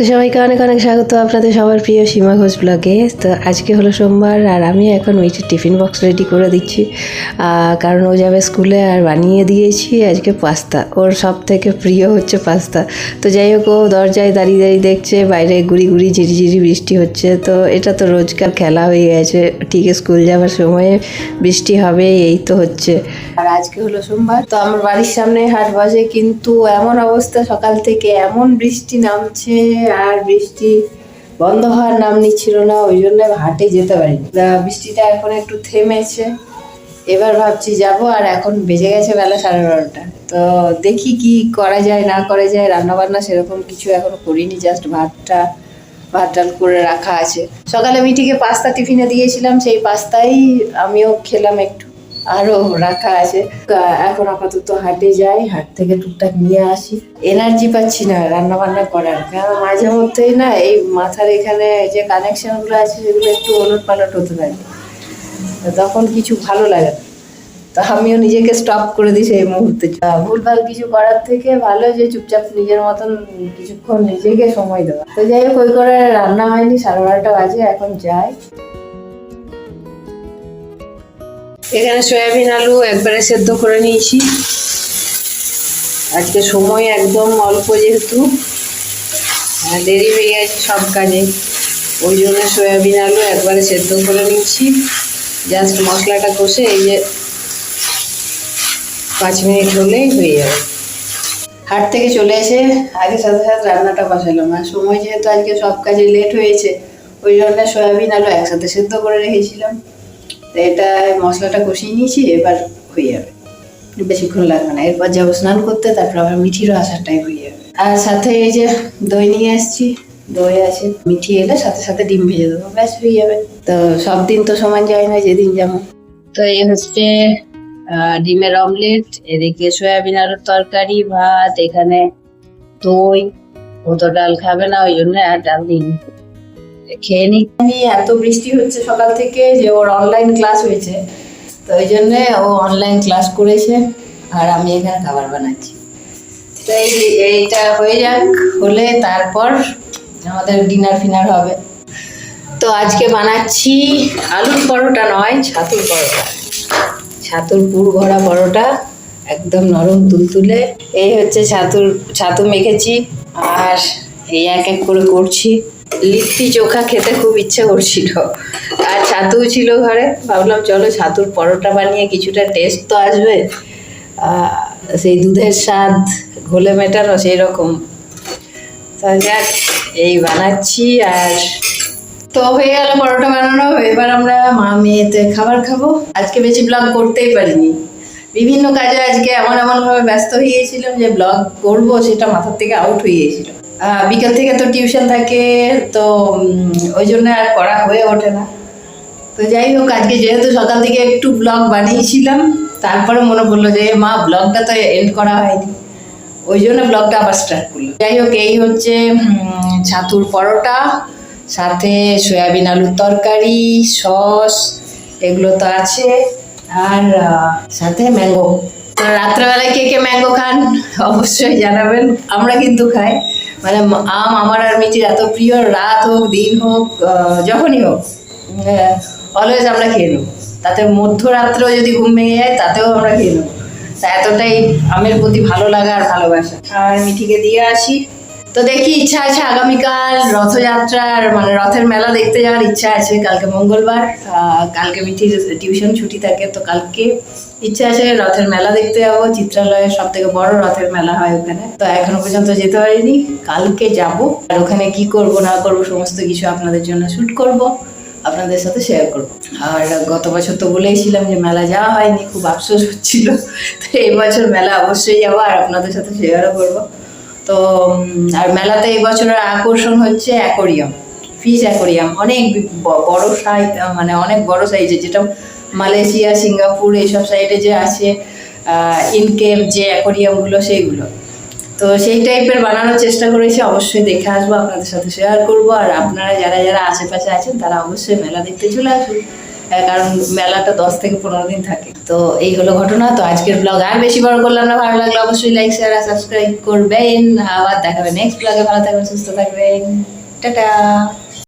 তো সবাইকে অনেক অনেক স্বাগত আপনাদের সবার প্রিয় সীমা ঘোষ ব্লগে তো আজকে হলো সোমবার আর আমি এখন মিটির টিফিন বক্স রেডি করে দিচ্ছি। কারণ ও যাবে স্কুলে আর বানিয়ে দিয়েছি আজকে পাস্তা ওর সব থেকে প্রিয় হচ্ছে পাস্তা তো যাই হোক, ও দরজায় দাঁড়িয়ে দাঁড়িয়ে দেখছে, বাইরে গুড়ি গুড়ি ঝিরিঝিরি বৃষ্টি হচ্ছে। তো এটা তো রোজকার খেলা হয়ে গেছে। ঠিক স্কুল যাওয়ার সময়ে বৃষ্টি হবে, এই তো হচ্ছে। আর আজকে হলো সোমবার। তো আমার বাড়ির সামনে হাট বাজে কিন্তু এমন অবস্থা সকাল থেকে, এমন বৃষ্টি নামছে। আর বৃষ্টি বন্ধ হওয়ার নাম নিচ্ছিল না, ওই জন্য হাটে যেতে পারিনি। বৃষ্টিটা এখন একটু থেমেছে। এবার ভাবছি যাব, আর এখন বেজে গেছে বেলা সাড়ে বারোটা। তো দেখি কি করা যায়, না করা যায় রান্না বান্না সেরকম কিছু এখন করিনি জাস্ট ভাতটা, ভাত ডাল করে রাখা আছে। সকালে মিটিকে পাস্তা টিফিনে দিয়েছিলাম, সেই পাস্তাই আমিও খেলাম একটু। আরও রাখা আছে। এখন আপাতত হাটে যাই, হাট থেকে টুকটাক নিয়ে আসি। এনার্জি পাচ্ছি না রান্না বান্না করার, কারণ মাঝে মধ্যেই না এই মাথার এখানে যে কানেকশনগুলো আছে, সেগুলো একটু ওলট পালট হতে থাকে। তখন কিছু ভালো লাগে না। তো আমিও নিজেকে স্টপ করে দিই সেই মুহূর্তে। ভুলভাল কিছু করার থেকে ভালো যে চুপচাপ নিজের মতন কিছুক্ষণ নিজেকে সময় দেওয়া। তো যাই হোক, ওই করে রান্না হয়নি, সাড়ে বারোটা বাজে, এখন যাই। এখানে সয়াবিন আলু একবারে সেদ্ধ করে নিয়েছি। আজকে সময় একদম অল্প যেহেতু দেরি হয়ে গেছে সব কাজে। ওই জন্য সয়াবিন আলু একবারে সেদ্ধ করে নিচ্ছি জাস্ট মশলাটা কষে এই যে পাঁচ মিনিট হলেই হয়ে যাবে। হাট থেকে চলে এসে আগে সাথে সাথে রান্নাটা বসালাম। আর সময় যেহেতু আজকে সব কাজে লেট হয়েছে, ওই জন্য সয়াবিন আলু একসাথে সেদ্ধ করে রেখেছিলাম। এটা মশলাটা কষিয়ে নিয়েছি, এবার হয়ে যাবে। বেশিক্ষণ লাগবে না, এরপর যাব স্নান করতে, তারপর আবার মিঠিরও আসার টাইম হয়ে যাবে। আর সাথে এই যে দই নিয়ে আসছি, দই আছে, মিঠি এলে সাথে সাথে ডিম ভেজে দেবো, ব্যাস হয়ে যাবে। তো সব দিন তো সমান যায় না, যেদিন যেমন তো এই হচ্ছে ডিমের অমলেট, এদিকে সয়াবিন আলুর তরকারি, ভাত, এখানে দই, ও তো ডাল খাবে না, ওই জন্য আর ডাল দিইনি। খেয়ে নি। এত বৃষ্টি হচ্ছে সকাল থেকে যে ওর অনলাইন ক্লাস হয়েছে। তো ওই জন্য ও অনলাইন ক্লাস করেছে আর আমি এখানে খাবার বানাচ্ছি। তো এই এইটা হয়ে যাক, হলে তারপর আমাদের ডিনার ফিনার হবে। তো আজকে বানাচ্ছি আলুর পরোটা নয়, ছাতুর পরোটা। ছাতুর পুর ভরা পরোটা, একদম নরম তুলতুলে। এই হচ্ছে ছাতুর, ছাতু মেখেছি। আর এই এক এক করে করছি। লিট্টি চোখা খেতে খুব ইচ্ছে করছিল। আর ছাতু ছিল ঘরে। ভাবলাম, চলো ছাতুর পরোটা বানিয়ে কিছুটা টেস্ট তো আসবে। সেই দুধের স্বাদ ঘোলে মেটানো সেই রকম যাক, এই বানাচ্ছি আর তো হয়ে গেল পরোটা বানানো। এবার আমরা মা মেয়েতে খাবার খাব। আজকে বেশি ব্লগ করতেই পারিনি। বিভিন্ন কাজে আজকে এমন এমন ভাবে ব্যস্ত হয়ে গিয়েছিলাম যে ব্লগ করব, সেটা মাথার থেকে আউট হয়ে বিকেল থেকে তো টিউশন থাকে, তো ওই জন্য আর করা হয়ে ওঠে না। তো যাই হোক, আজকে যেহেতু সকাল থেকে একটু ব্লগ বানিয়েছিলাম, তারপরে মনে পড়ল যে, মা ব্লগটা তো এন্ড করা হয়নি। ওই জন্য ব্লগটা আবার স্টার্ট করল। যাই হোক, এই হচ্ছে ছাতুর পরোটা, সাথে সয়াবিন আলুর তরকারি, সস, এগুলো তো আছে। আর সাথে ম্যাঙ্গো রাত্রেবেলায় কে কে ম্যাঙ্গো খান, অবশ্যই জানাবেন। আমরা কিন্তু খাই। মানে আম আমার আর মিটির এত প্রিয়, রাত হোক, দিন হোক যখনই হোক অলওয়েজ আমরা খেয়ে নেব। তাতে মধ্যরাত্রেও যদি ঘুম ভেঙে যায়, তাতেও আমরা খেয়ে নেব। তা এতটাই আমের প্রতি ভালো লাগা আর ভালোবাসা। আর মিঠিকে দিয়ে আসি। তো দেখি ইচ্ছা আছে আগামীকাল রথযাত্রার মানে রথের মেলা দেখতে যাওয়ার ইচ্ছা আছে। কালকে মঙ্গলবার কালকে মিঠির টিউশন ছুটি থাকে, তো কালকে ইচ্ছা আছে রথের মেলা দেখতে যাব। চিত্রালয়ের সব থেকে বড় রথের মেলা হয় ওখানে। তো এখনও পর্যন্ত যেতে পারিনি, কালকে যাব। আর ওখানে কি করব, না করব, সমস্ত কিছু আপনাদের জন্য শ্যুট করব, আপনাদের সাথে শেয়ার করব। আর গত বছর তো বলেইছিলাম যে মেলা যাওয়া হয়নি, খুব আফসোস হচ্ছিল। তো এই বছর মেলা অবশ্যই যাব আর আপনাদের সাথে শেয়ারও করব। তো আর মেলাতে এই বছরের আকর্ষণ হচ্ছে অ্যাকোরিয়াম, ফিশ অ্যাকোরিয়াম, অনেক বড় সাইজ মানে অনেক বড় সাইজের যেটা মালয়েশিয়া, সিঙ্গাপুর, এইসব সাইডে যে আছে ইনকেভ যে অ্যাকোরিয়ামগুলো, সেইগুলো। তো সেই টাইপের বানানোর চেষ্টা করেছি, অবশ্যই দেখে আসব, আপনাদের সাথে শেয়ার করব, আর আপনারা যারা যারা আশেপাশে আছেন, তারা অবশ্যই মেলা দেখতে চলে আসুন। কারণ মেলাটা দশ থেকে পনেরো দিন থাকে। তো এই হলো ঘটনা। তো আজকের ব্লগ আর বেশি বড় করলাম না। ভালো লাগল অবশ্যই লাইক শেয়ার আর সাবস্ক্রাইব করবেন। আবার দেখাবেন নেক্সট ব্লগে ভালো থাকবেন, সুস্থ থাকবেন। টাটা।